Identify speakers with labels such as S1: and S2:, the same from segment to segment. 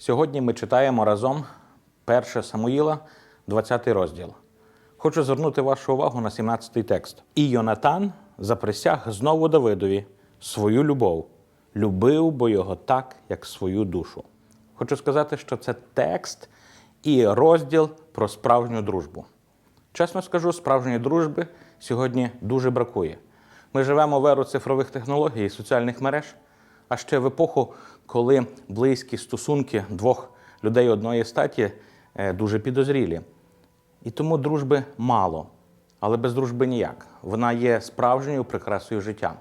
S1: Сьогодні ми читаємо разом 1 Самуїла, 20 розділ. Хочу звернути вашу увагу на 17-й текст. І Йонатан заприсяг знову Давидові свою любов, любив бо його так, як свою душу. Хочу сказати, що це текст і розділ про справжню дружбу. Чесно скажу, справжньої дружби сьогодні дуже бракує. Ми живемо в еру цифрових технологій і соціальних мереж, а ще в епоху, коли близькі стосунки двох людей одної статі е, дуже підозрілі. І тому дружби мало, але без дружби ніяк. Вона є справжньою прикрасою життя.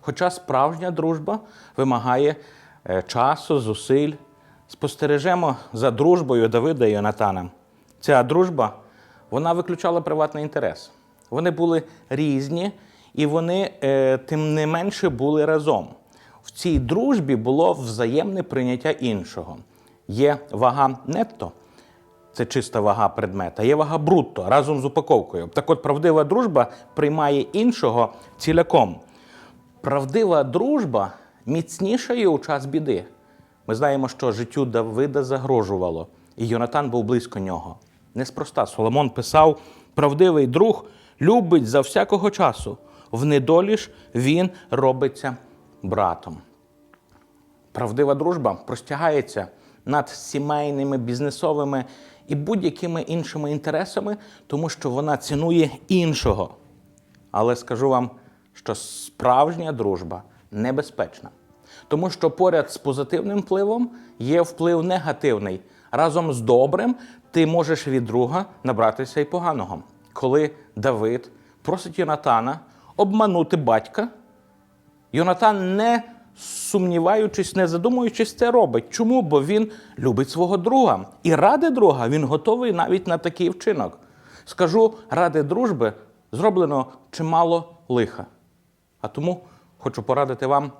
S1: Хоча справжня дружба вимагає е, часу, зусиль. Спостережемо за дружбою Давида і Йонатана. Ця дружба вона виключала приватний інтерес. Вони були різні, і вони, е, тим не менше, були разом. Цій дружбі було взаємне прийняття іншого. Є вага нетто, це чиста вага предмета, є вага брутто разом з упаковкою. Так от правдива дружба приймає іншого ціляком. Правдива дружба міцніша є у час біди. Ми знаємо, що життю Давида загрожувало, і Йонатан був близько нього. Неспроста Соломон писав: правдивий друг любить за всякого часу. В недолі ж він робиться братом. Правдива дружба простягається над сімейними, бізнесовими і будь-якими іншими інтересами, тому що вона цінує іншого. Але скажу вам, що справжня дружба небезпечна. Тому що поряд з позитивним впливом є вплив негативний. Разом з добрим ти можеш від друга набратися і поганого. Коли Давид просить Йонатана обманути батька, Йонатан, не сумніваючись, не задумуючись, це робить. Чому? Бо він любить свого друга. І ради друга він готовий навіть на такий вчинок. Скажу, ради дружби зроблено чимало лиха. А тому хочу порадити вам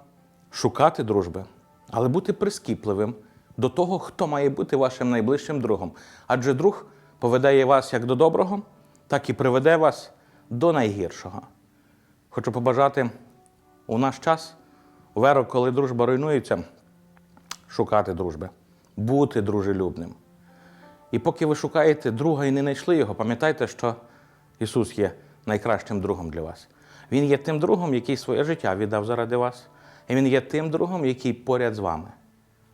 S1: шукати дружби, але бути прискіпливим до того, хто має бути вашим найближчим другом. Адже друг поведає вас як до доброго, так і приведе вас до найгіршого. Хочу побажати у наш час, у веру, коли дружба руйнується, шукати дружби, бути дружелюбним. І поки ви шукаєте друга і не знайшли його, пам'ятайте, що Ісус є найкращим другом для вас. Він є тим другом, який своє життя віддав заради вас. І Він є тим другом, який поряд з вами.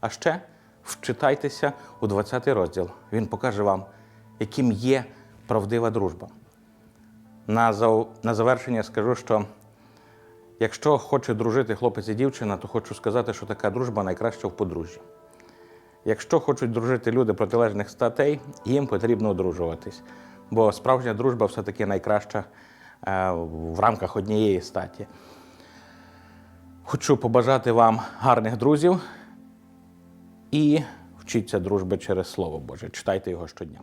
S1: А ще вчитайтеся у 20 розділ. Він покаже вам, яким є правдива дружба. На завершення скажу, що якщо хоче дружити хлопець і дівчина, то хочу сказати, що така дружба найкраща в подружжі. Якщо хочуть дружити люди протилежних статей, їм потрібно одружуватись. Бо справжня дружба все-таки найкраща е, в рамках однієї статі. Хочу побажати вам гарних друзів і вчіться дружби через Слово Боже. Читайте його щодня.